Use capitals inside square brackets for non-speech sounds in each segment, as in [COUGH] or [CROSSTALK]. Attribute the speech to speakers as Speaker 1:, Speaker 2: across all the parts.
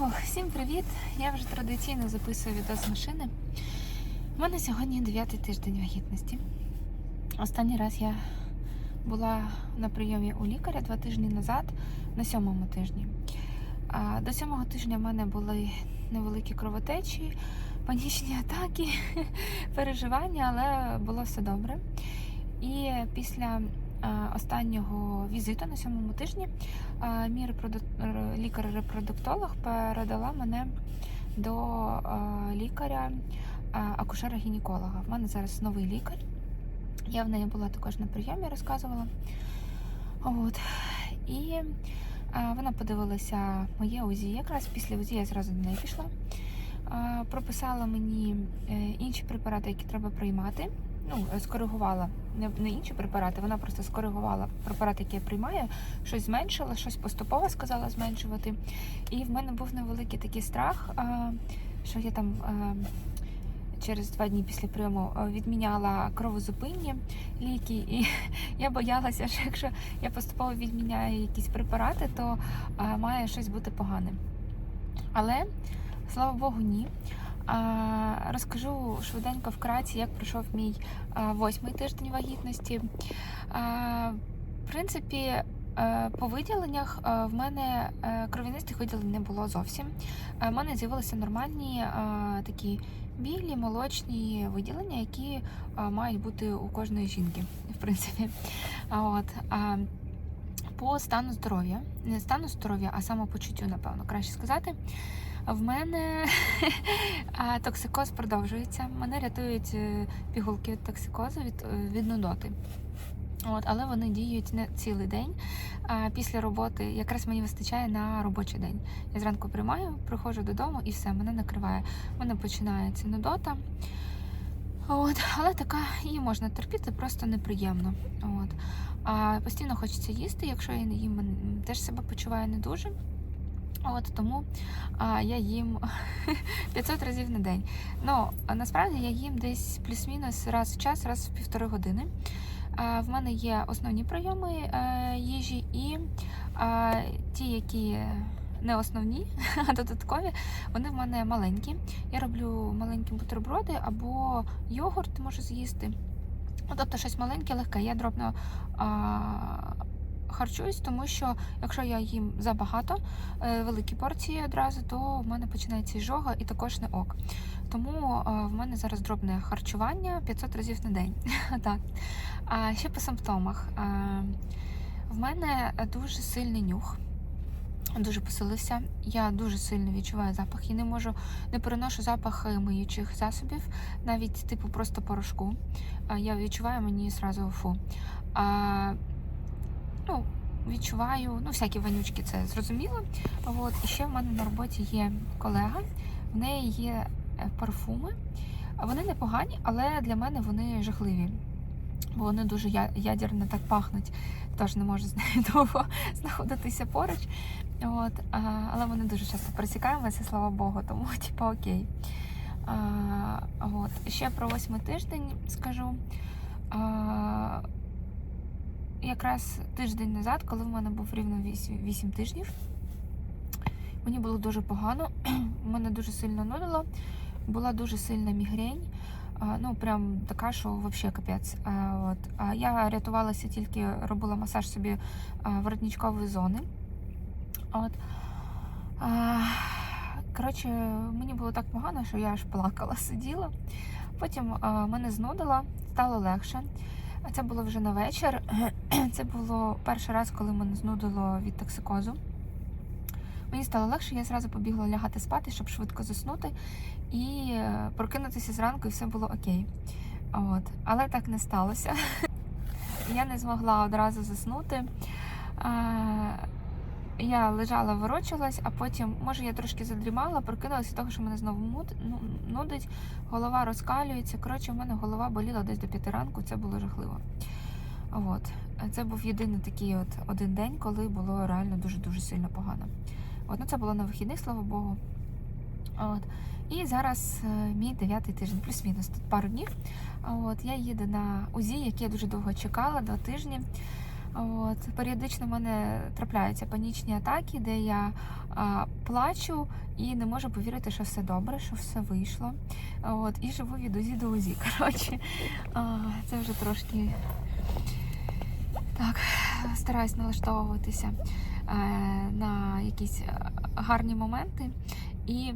Speaker 1: Ох, всім привіт! Я вже традиційно записую відео з машини. У мене сьогодні дев'ятий тиждень вагітності. Останній раз я була на прийомі у лікаря два тижні назад, на сьомому тижні. До сьомого тижня в мене були невеликі кровотечі, панічні атаки, [LAUGHS] переживання, але було все добре. І після останнього візиту на сьомому тижні мій репроду- лікар-репродуктолог передала мене до лікаря акушера-гінеколога. В мене зараз новий лікар. Я в неї була також на прийомі, розказувала. От. І вона подивилася моє УЗІ. Якраз після УЗІ я зразу до неї пішла. Прописала мені е, інші препарати, які треба приймати. Ну, скоригувала не, не інші препарати, вона просто скоригувала препарати, які я приймаю, щось зменшила, щось поступово сказала зменшувати. І в мене був невеликий такий страх, що я там через два дні після прийому відміняла кровозупинні ліки, і [LAUGHS] я боялася, що якщо я поступово відміняю якісь препарати, то має щось бути погане. Але слава Богу, ні. Розкажу швиденько вкратці, як пройшов мій восьмий тиждень вагітності. В принципі, е, по виділеннях е, в мене е, кров'янистих виділень не було зовсім. В мене з'явилися нормальні такі білі молочні виділення, які мають бути у кожної жінки, [LAUGHS] в принципі. От. По стану здоров'я, не стану здоров'я, а самопочуттю, напевно, краще сказати. В мене [LAUGHS] токсикоз продовжується. Мене рятують е, пігулки від токсикозу від, е, від нудоти. От, але вони діють не цілий день. А після роботи якраз мені вистачає на робочий день. Я зранку приймаю, приходжу додому і все, мене накриває. У мене починається нудота. От, але така її можна терпіти, просто неприємно. От. А постійно хочеться їсти. Якщо я не їм, теж себе почуваю не дуже. От тому а, я їм [LAUGHS] 500 разів на день. Ну насправді я їм десь плюс-мінус раз в час, раз в півтори години. А, в мене є основні прийоми е, їжі і а, ті, які не основні, [LAUGHS] а додаткові, вони в мене маленькі. Я роблю маленькі бутерброди або йогурт можу з'їсти. Ну, тобто щось маленьке, легке. Я дробно а, харчуюсь, тому що якщо я їм забагато, е, великі порції одразу, то в мене починається іжога і також не ок. Тому е, в мене зараз дробне харчування 500 разів на день. [LAUGHS] так. А ще по симптомах. Е, в мене дуже сильний нюх. Дуже посилився. Я дуже сильно відчуваю запах і не можу, не переношу запах миючих засобів, навіть типу просто порошку. Я відчуваю мені зразу фу. Ну, відчуваю, ну, всякі вонючки, це зрозуміло. От. І ще в мене на роботі є колега, в неї є е, парфуми. Вони непогані, але для мене вони жахливі. Бо вони дуже ядерно так пахнуть. Тож не можу з нею [LAUGHS] довго знаходитися поруч. От, а, але вони дуже часто пересікаємося, слава Богу, тому [LAUGHS] типу окей. А, от. Ще про восьмий тиждень скажу. А, якраз тиждень назад, коли в мене був рівно 8, 8 тижнів, мені було дуже погано, [CLEARS THROAT] мене дуже сильно нудило, була дуже сильна мігрень. Ну, прям така, що взагалі капець. От. Я рятувалася тільки робила масаж собі воротничкової зони. От. Коротше, мені було так погано, що я аж плакала, [LAUGHS] сиділа. Потім мене знудило, стало легше. Це було вже на вечір. [CLEARS THROAT] Це було перший раз, коли мене знудило від токсикозу. Мені стало легше, я зразу побігла лягати спати, щоб швидко заснути і е, прокинутися зранку, і все було окей. От. Але так не сталося. [LAUGHS] Я не змогла одразу заснути. Я лежала, ворочалась, а потім, може, я трошки задрімала, прокинулася того, що мене знову ну, нудить, голова розкалюється. Коротше, в мене голова боліла десь до п'яти ранку, це було жахливо. От. Це був єдиний такий от один день, коли було реально дуже-дуже сильно погано. От, ну, це було на вихідних, слава Богу. От. І зараз е, мій дев'ятий тиждень, плюс-мінус, тут пару днів. От, я їду на УЗІ, яке я дуже довго чекала, два тижні. От, періодично в мене трапляються панічні атаки, де я а, плачу і не можу повірити, що все добре, що все вийшло. От, і живу від УЗІ до УЗІ. [LAUGHS] Коротше, а, це вже трошки так, стараюсь налаштовуватися е, на якісь е, гарні моменти. І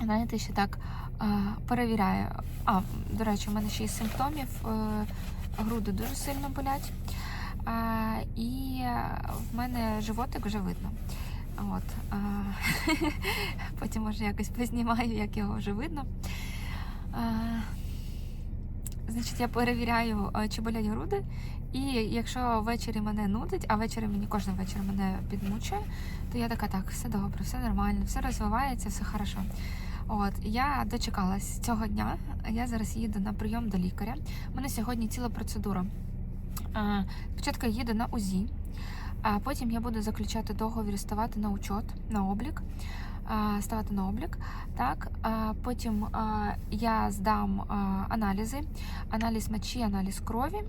Speaker 1: знаєте, ще так е, перевіряю. А, до речі, у мене ще із симптомів е, груди дуже сильно болять. І в мене животик вже видно. От, [LAUGHS] потім може якось познімаю, як його вже видно. Значить, я перевіряю, чи болять груди. І якщо ввечері мене нудить, а ввечері мені кожен вечір мене підмучує, то я така, так, все добре, все нормально, все розвивається, все хорошо. От я дочекалась цього дня. Я зараз їду на прийом до лікаря. У мене сьогодні ціла процедура. Спочатку їду на УЗІ, а потім я буду заключати договір, ставати на учет, на облік, ставати на облік. Так, потім я здам аналізи, аналіз мочі, аналіз крові.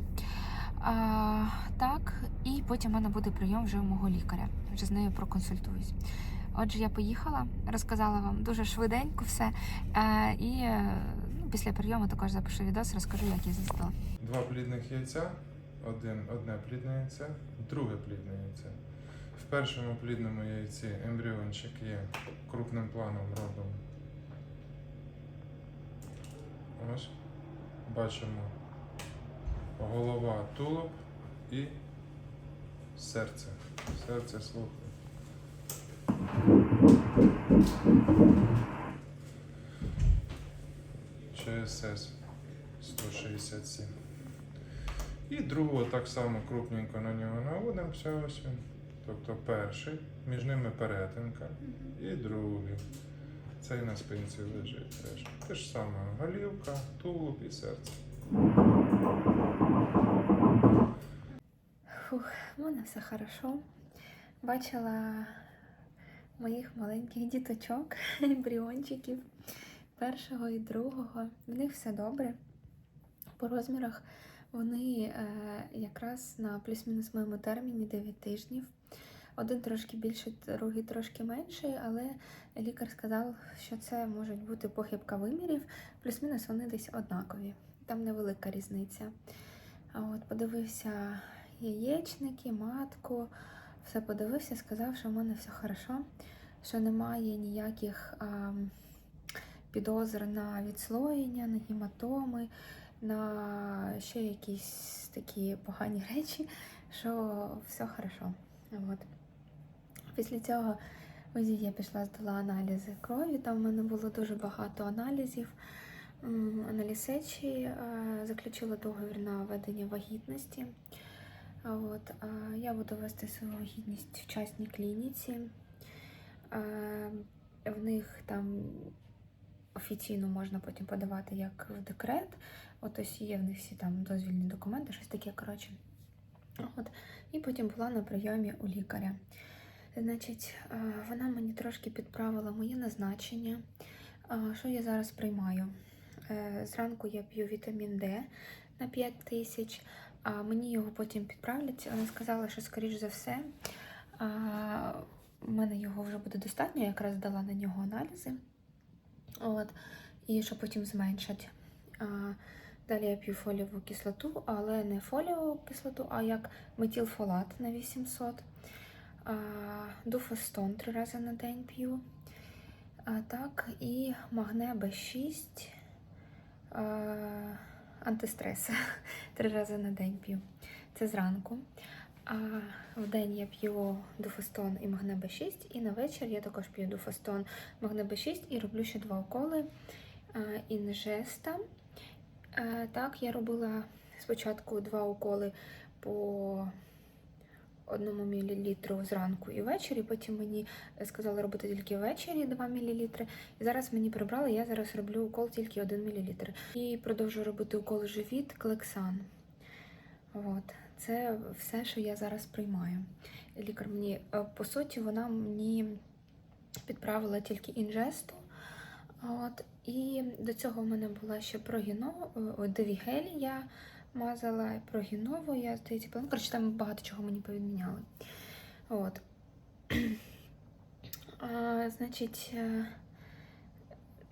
Speaker 1: Так, і потім в мене буде прийом вже у мого лікаря. Вже з нею проконсультуюсь. Отже, я поїхала, розказала вам дуже швиденько все. І ну, після прийому також запишу відос, розкажу, як я застала.
Speaker 2: Два плідних яйця, один, одне плідне яйце, друге плідне яйце. В першому плідному яйці ембріончик є крупним планом родом. Ось. Бачимо голова, тулуб і серце. Серце слухає. ЧСС 167. І другого так само крупненько на нього наводимося ось він. Тобто перший, між ними перетинка і другий. Цей на спинці лежить теж. Те ж саме голівка, тулуб і серце.
Speaker 1: Фух, в мене все хорошо. Бачила моїх маленьких діточок, [LAUGHS] ембріончиків першого і другого. В них все добре. По розмірах вони е, якраз на плюс-мінус моєму терміні 9 тижнів. Один трошки більший, другий трошки менший, але лікар сказав, що це можуть бути похибка вимірів, плюс-мінус вони десь однакові. Там невелика різниця. От подивився яєчники, матку, все подивився, сказав, що в мене все хорошо, що немає ніяких а, підозр на відслоєння, на гематоми, на ще якісь такі погані [LAUGHS] речі, що все хорошо. От. Після цього УЗІ я пішла, здала аналізи крові. Там в мене було дуже багато аналізів. М, Аналіз сечі, е, заключила договір на ведення вагітності. От, я буду вести свою вагітність в частній клініці. Е, В них там офіційно можна потім подавати як в декрет. От ось є в них всі там дозвільні документи, щось таке, коротше. От. І потім була на прийомі у лікаря. Значить, е, вона мені трошки підправила моє назначення. Що я зараз приймаю? Е, Зранку я п'ю вітамін Д на 5 тисяч, а мені його потім підправлять. Вона сказала, що, скоріш за все, в мене його вже буде достатньо, я якраз дала на нього аналізи. От, і що потім зменшать. Далі я п'ю фолієву кислоту, але не фолієву кислоту, а як метілфолат на 800. А, Дуфостон три рази на день п'ю. Так, і магне Б6, антистрес [LAUGHS] три рази на день п'ю. Це зранку. А в день я п'ю дуфостон і магне Б6, і на вечір я також п'ю дуфостон, магне Б6 і роблю ще два уколи інжеста. А, так, я робила спочатку два уколи по одному мілілітру зранку і ввечері. Потім мені сказали робити тільки ввечері 2 мл. І зараз мені прибрали, я зараз роблю укол тільки 1 мл. І продовжую робити укол живіт клексан. От. Це все, що я зараз приймаю. Лікар мені, е, по суті, вона мені підправила тільки інжесту. От. І до цього в мене була ще прогіно, ой, девігель я мазала прогінову, я здається. Ну, Коротше, там багато чого мені повідміняли. От. [CLEARS THROAT] А, значить, е,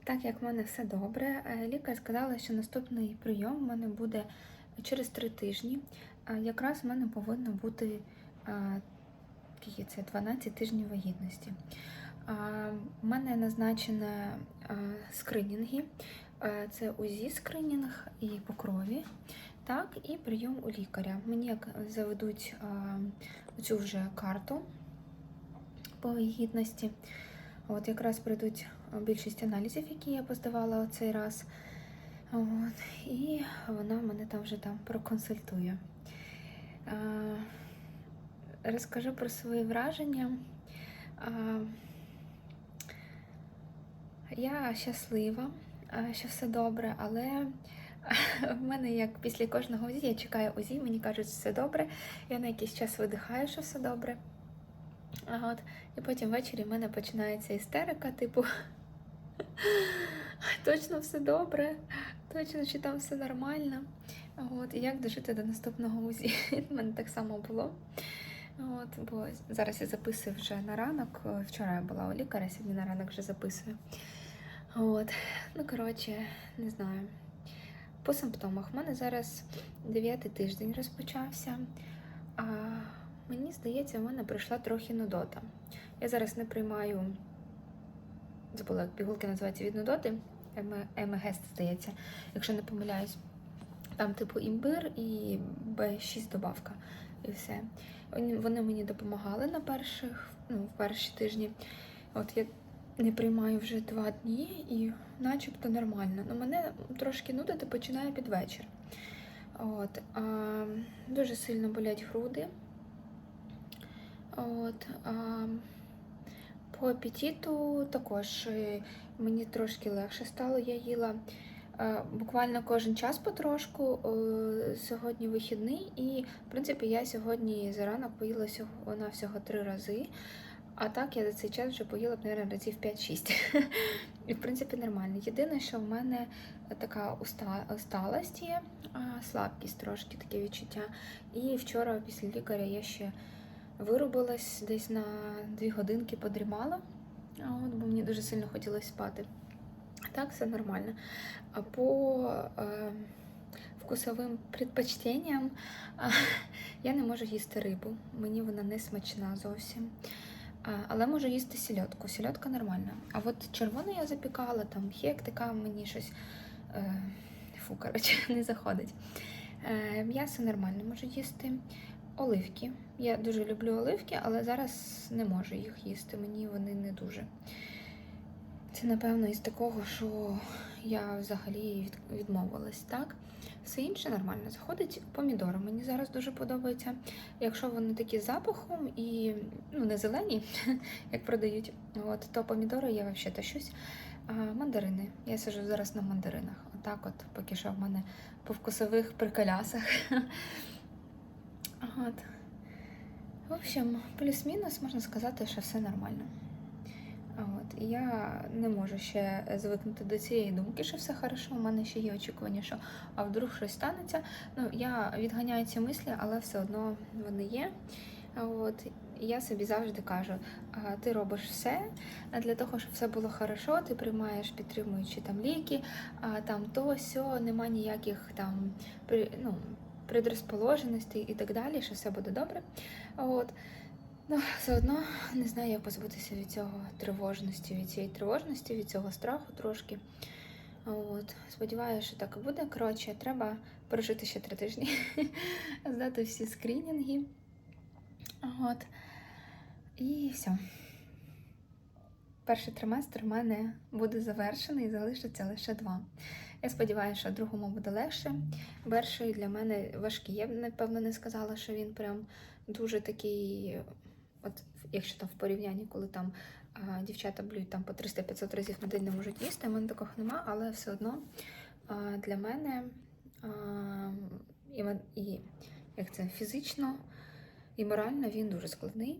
Speaker 1: так як в мене все добре, е, лікар сказала, що наступний прийом в мене буде через три тижні. Якраз в мене повинно бути це 12 тижнів вагітності. В мене назначено скринінги. Це УЗІ скринінг і по крові, так, і прийом у лікаря. Мені заведуть цю вже карту по вагітності. От якраз прийдуть більшість аналізів, які я поздавала цей раз. От, і вона мене там вже там проконсультує. Розкажу про свої враження. Я щаслива, що все добре, але [LAUGHS] в мене як після кожного УЗІ я чекаю УЗІ, мені кажуть, що все добре. Я на якийсь час видихаю, що все добре. А от, і потім ввечері в мене починається істерика, типу, [LAUGHS] точно все добре, точно чи там все нормально. От, і як дожити до наступного УЗІ? [LAUGHS] У мене так само було. От, бо зараз я записую вже на ранок. Вчора я була у лікаря, сьогодні на ранок вже записую. От, ну коротше, не знаю. По симптомах в мене зараз дев'ятий тиждень розпочався. А мені здається, в мене прийшла трохи нудота. Я зараз не приймаю, забула, як пігулки називаються від нудоти. МГС, здається, якщо не помиляюсь. Там, типу, імбир і Б6 добавка. І все. Вони мені допомагали на перших, ну, в перші тижні. От я не приймаю вже два дні і начебто нормально. Ну, мене трошки нудити починає під вечір. От, а, дуже сильно болять груди. От, а, по апетиту також е, мені трошки легше стало. Я їла е, буквально кожен час потрошку. Е, Сьогодні вихідний, і в принципі я сьогодні заранок поїла вона всього три рази. А так я за цей час вже поїла б, мабуть, разів 5-6. [LAUGHS] І в принципі нормально. Єдине, що в мене така уста, усталость є, слабкість трошки таке відчуття. І вчора після лікаря я ще вирубилась десь на 2 годинки подрімала, от, бо мені дуже сильно хотілося спати. Так, все нормально. А по е, вкусовим предпочтенням [LAUGHS] я не можу їсти рибу. Мені вона не смачна зовсім. Але можу їсти сільотку. Сільотка нормальна. А от червону я запікала, там хек така мені щось. Е, фу, коротше, [LAUGHS] не заходить. Е, м'ясо нормально можу їсти. Оливки. Я дуже люблю оливки, але зараз не можу їх їсти. Мені вони не дуже. Це, напевно, із такого, що я взагалі відмовилась, так? Все інше нормально заходить. Помідори мені зараз дуже подобаються. Якщо вони такі запахом і ну, не зелені, [LAUGHS] як продають, от, то помідори я взагалі тащусь. А, мандарини. Я сиджу зараз на мандаринах. Отак от, поки що в мене по вкусових приколясах. [LAUGHS] От. В общем, плюс-мінус можна сказати, що все нормально. От. Я не можу ще звикнути до цієї думки, що все хорошо. У мене ще є очікування, що а вдруг щось станеться. Ну, я відганяю ці мислі, але все одно вони є. От. І я собі завжди кажу: ти робиш все для того, щоб все було хорошо, ти приймаєш підтримуючі там ліки, а там то, сьо, нема ніяких там ну, предрозположеностей і так далі, що все буде добре. От. Ну, все одно не знаю, як позбутися від цього тривожності, від цієї тривожності, від цього страху трошки. От. Сподіваюся, що так і буде. Коротше, треба пережити ще три тижні, [LAUGHS] здати всі скринінги. От. І все. Перший триместр в мене буде завершений, залишиться лише два. Я сподіваюся, що другому буде легше. Перший для мене важкий. Я б, напевно, не сказала, що він прям дуже такий, от якщо там в порівнянні, коли там а, дівчата блюють там по 300-500 разів на день не можуть їсти, в мене такого нема, але все одно а, для мене а, і, і як це фізично і морально він дуже складний.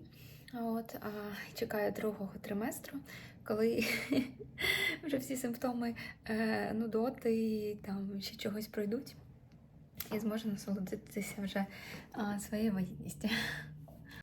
Speaker 1: От, а чекаю другого триместру, коли [LAUGHS] вже всі симптоми е, нудоти, там ще чогось пройдуть. і зможу насолодитися вже а, своєю вагітністю.